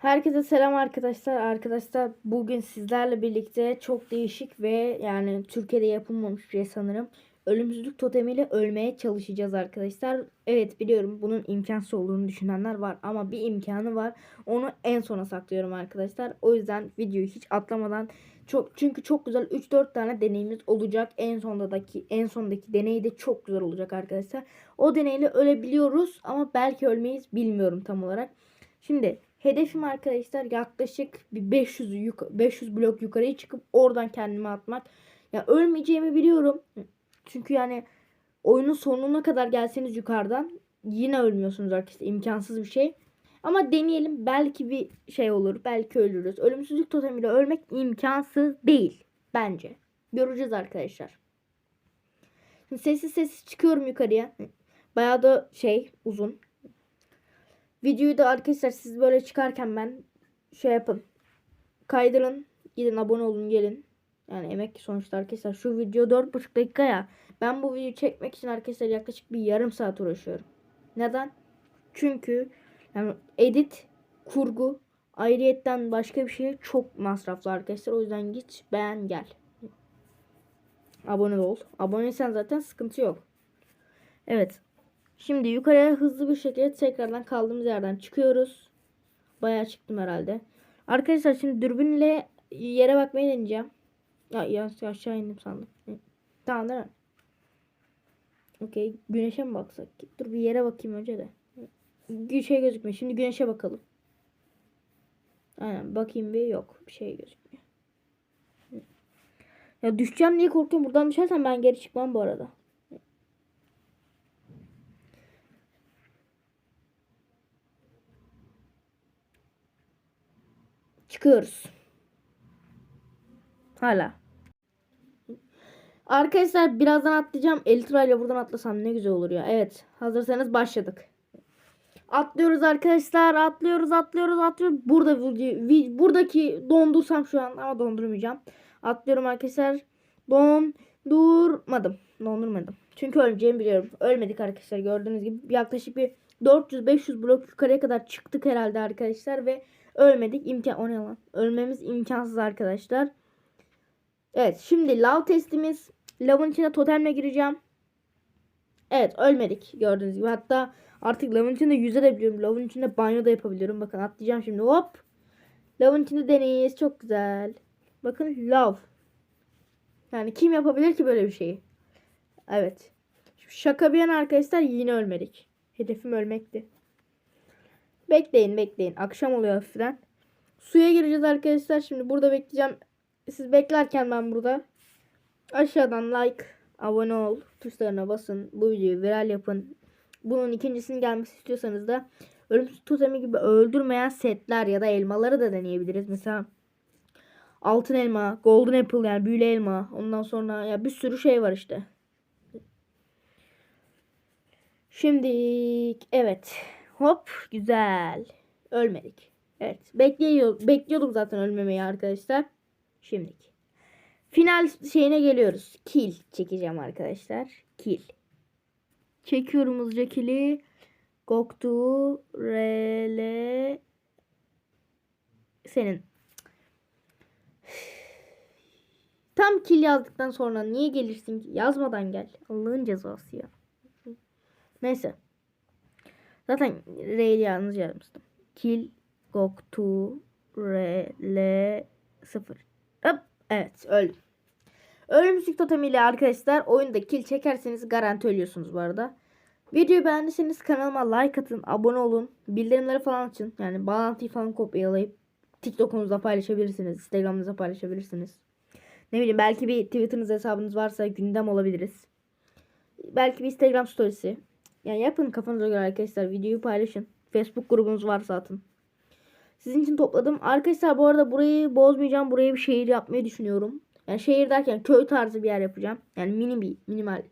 Herkese selam arkadaşlar. Arkadaşlar bugün sizlerle birlikte çok değişik ve yani Türkiye'de yapılmamış bir şey sanırım. Ölümsüzlük totemiyle ölmeye çalışacağız arkadaşlar. Evet biliyorum bunun imkansız olduğunu düşünenler var ama bir imkanı var. Onu en sona saklıyorum arkadaşlar. O yüzden videoyu hiç atlamadan çok çünkü çok güzel 3-4 tane deneyimiz olacak. En sondaki en sondaki deney de çok güzel olacak arkadaşlar. O deneyle ölebiliyoruz ama belki ölmeyiz bilmiyorum tam olarak. Şimdi hedefim arkadaşlar yaklaşık bir 500 yuk 500 blok yukarıya çıkıp oradan kendimi atmak. Ya ölmeyeceğimi biliyorum. Çünkü yani oyunun sonuna kadar gelseniz yukarıdan yine ölmüyorsunuz arkadaşlar. imkansız bir şey. Ama deneyelim. Belki bir şey olur. Belki ölürüz. Ölümsüzlük totemiyle ölmek imkansız değil. Bence. Göreceğiz arkadaşlar. Şimdi sessiz sessiz çıkıyorum yukarıya. Bayağı da şey uzun. Videoyu da arkadaşlar siz böyle çıkarken ben şey yapın. Kaydırın. Gidin abone olun gelin. Yani emek sonuçta arkadaşlar. Şu video 4,5 dakika ya. Ben bu videoyu çekmek için arkadaşlar yaklaşık bir yarım saat uğraşıyorum. Neden? Çünkü yani edit, kurgu, ayrıyetten başka bir şey çok masraflı arkadaşlar. O yüzden git beğen gel. Abone ol. Aboneysen zaten sıkıntı yok. Evet. Şimdi yukarıya hızlı bir şekilde tekrardan kaldığımız yerden çıkıyoruz. Bayağı çıktım herhalde. Arkadaşlar şimdi dürbünle yere bakmayı deneyeceğim. Ya, ya aşağı indim sandım. Tamam değil mi? Okey. Güneşe mi baksak? Dur bir yere bakayım önce de. Bir şey gözükmüyor. Şimdi güneşe bakalım. Aynen bakayım bir yok. Bir şey gözükmüyor. Ya düşeceğim diye korkuyorum. Buradan düşersem ben geri çıkmam bu arada. Çıkıyoruz. Hala. Arkadaşlar birazdan atlayacağım. Elitra ile buradan atlasam ne güzel olur ya. Evet. Hazırsanız başladık. Atlıyoruz arkadaşlar. Atlıyoruz, atlıyoruz, atlıyoruz. Burada buradaki dondursam şu an ama dondurmayacağım. Atlıyorum arkadaşlar. Dondurmadım. Dondurmadım. Çünkü öleceğimi biliyorum. Ölmedik arkadaşlar. Gördüğünüz gibi yaklaşık bir 400-500 blok yukarıya kadar çıktık herhalde arkadaşlar ve ölmedik. İmkan o ne lan? Ölmemiz imkansız arkadaşlar. Evet, şimdi lav testimiz. Lavın içine totemle gireceğim. Evet, ölmedik gördüğünüz gibi. Hatta artık lavın içinde yüze de biliyorum. Lavın içinde banyo da yapabiliyorum. Bakın atlayacağım şimdi. Hop. Lavın içinde deneyiz. Çok güzel. Bakın lav. Yani kim yapabilir ki böyle bir şeyi? Evet. Şaka bir yana arkadaşlar yine ölmedik. Hedefim ölmekti. Bekleyin bekleyin. Akşam oluyor hafiften. Suya gireceğiz arkadaşlar. Şimdi burada bekleyeceğim. Siz beklerken ben burada. Aşağıdan like, abone ol tuşlarına basın. Bu videoyu viral yapın. Bunun ikincisinin gelmesi istiyorsanız da ölümsüz totemi gibi öldürmeyen setler ya da elmaları da deneyebiliriz. Mesela altın elma, golden apple yani büyülü elma. Ondan sonra ya bir sürü şey var işte. Şimdi evet. Hop güzel. Ölmedik. Evet. Bekliyor, bekliyordum zaten ölmemeyi arkadaşlar. Şimdilik. Final şeyine geliyoruz. Kill çekeceğim arkadaşlar. Kill. Çekiyorum hızlıca kill'i. Goktu Rele senin. Tam kill yazdıktan sonra niye gelirsin ki? Yazmadan gel. Allah'ın cezası ya. Neyse. Zaten R'yi yalnız yazmıştım. Kill Goktu Rele 0. Hop. Evet öldüm. Ölümsüzlük totemiyle arkadaşlar oyunda kill çekerseniz garanti ölüyorsunuz bu arada. Videoyu beğendiyseniz kanalıma like atın, abone olun, bildirimleri falan açın. Yani bağlantıyı falan kopyalayıp TikTok'unuzda paylaşabilirsiniz, Instagram'ınızda paylaşabilirsiniz. Ne bileyim belki bir Twitter'ınız hesabınız varsa gündem olabiliriz. Belki bir Instagram storiesi. Yani yapın kafanıza göre arkadaşlar videoyu paylaşın. Facebook grubunuz varsa atın. Sizin için topladım. Arkadaşlar bu arada burayı bozmayacağım. Buraya bir şehir yapmayı düşünüyorum. Yani şehir derken köy tarzı bir yer yapacağım. Yani mini bir minimal